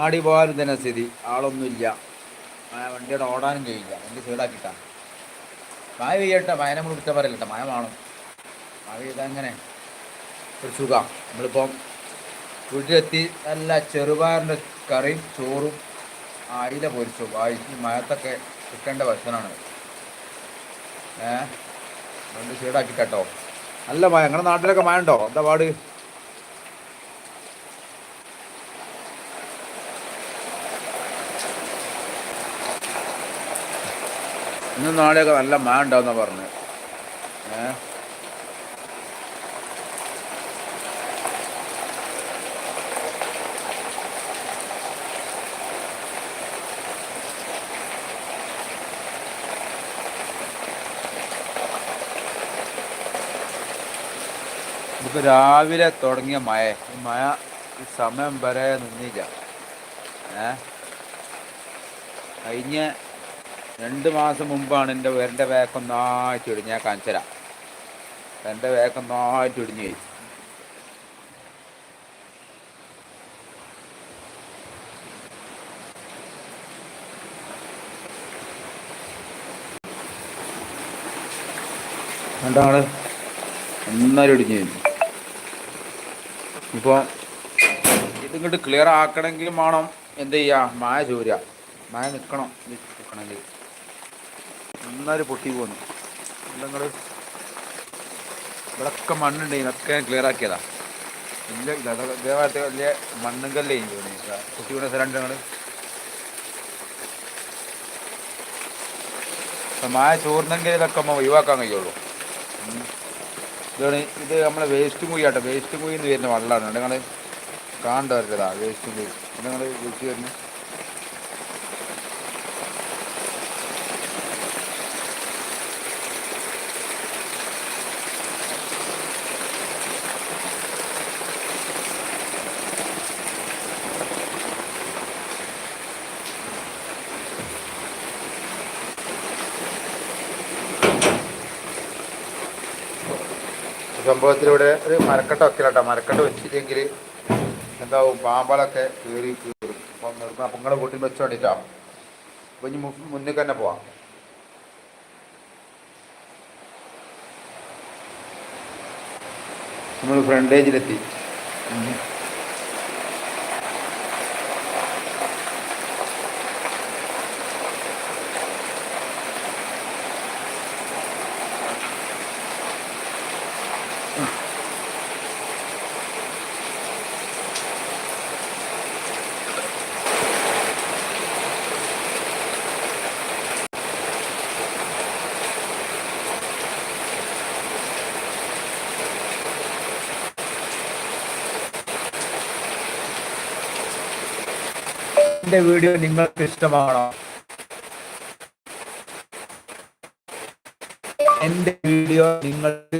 ആടി പോകാനും തന്നെ സ്ഥിതി. ആളൊന്നുമില്ല വണ്ടിയുടെ ഓടാനും കഴിയില്ല. വണ്ടി സൈഡാക്കിട്ടാ മഴ പെയ്യട്ടെ. മഴ നമ്മൾ കുറ്റം പറയലട്ടെ മഴ വേണം. മഴ പെയ്താൽ അങ്ങനെ ഒരു സുഖം. നമ്മളിപ്പം വീട്ടിലെത്തി. നല്ല ചെറുപയറിന്റെ കറിയും ചോറും അയില പൊരിച്ചു. ഈ മഴത്തൊക്കെ കിട്ടേണ്ട ഭക്ഷണമാണ് ഏഹ് വണ്ടി സൈഡാക്കി കേട്ടോ നല്ല മഴ. നിങ്ങളുടെ നാട്ടിലൊക്കെ മഴ ഉണ്ടോ? എന്താ പാട്? ഇന്നും നാളെയൊക്കെ നല്ല മഴ ഉണ്ടാവുന്ന പറഞ്ഞു. ഏ? രാവിലെ തുടങ്ങിയ മഴ. ഈ മഴ ഈ സമയം വരെ നിന്നില്ല. ഏ? കഴിഞ്ഞ രണ്ട് മാസം മുമ്പാണ് എന്റെ എന്റെ വേക്കൊന്നായിട്ട് ഇടിഞ്ഞ് ഞാൻ കാണിച്ചുതരാം. എന്റെ വേക്കൊന്നായിട്ട് ചൊടിഞ്ഞു പോയി. രണ്ടാൾ ഒന്നാലും ഇടിഞ്ഞു ഇപ്പോൾ ഇതിങ്ങോട്ട് ക്ലിയർ ആക്കണമെങ്കിലും വേണം. എന്ത് ചെയ്യുക മായ ചോരുക. മായ നിൽക്കണം നിൽക്കണമെങ്കിൽ ഒന്നാലും പൊട്ടി പോകുന്നു നിങ്ങൾ ഇവിടൊക്കെ മണ്ണുണ്ട് ഇതൊക്കെ ക്ലിയർ ആക്കിയതാ. അതൊക്കെ ഇതേപോലത്തെ വലിയ മണ്ണും കല്ലേ പൊട്ടി പോകുന്ന സ്ഥലമുണ്ട് ഞങ്ങൾ മായ ചോർന്നെങ്കിൽ ഇതൊക്കെ നമ്മൾ ഒഴിവാക്കാൻ കഴിയുള്ളൂ. ഇതാണ് ഇത് നമ്മളെ വേസ്റ്റ് കുഴിയാട്ടോ വേസ്റ്റ് കുഴിയിൽ നിന്ന് വരുന്ന വെള്ളമാണ് നിങ്ങൾ കാണണ്ട വരട്ടതാ വേസ്റ്റ് കുഴി. നിങ്ങൾ വിളിച്ച് വരുന്നത് സംഭവത്തിലൂടെ ഒരു മരക്കട്ട വെക്കലട്ടോ. മരക്കട്ട വെച്ചില്ലെങ്കിൽ എന്താവും? പാമ്പളൊക്കെ കയറി കയറും അപ്പം നിർത്താം അപ്പം നിങ്ങളെ വീട്ടിൽ വെച്ച് വേണ്ടിയിട്ടാണ് അപ്പം ഇനി മുന്നിൽ തന്നെ പോവാം. നമ്മൾ ഫ്രണ്ടേജിലെത്തി എന്റെ വീഡിയോ നിങ്ങൾക്ക് ഇഷ്ടമാണോ? എന്റെ വീഡിയോ നിങ്ങൾക്ക്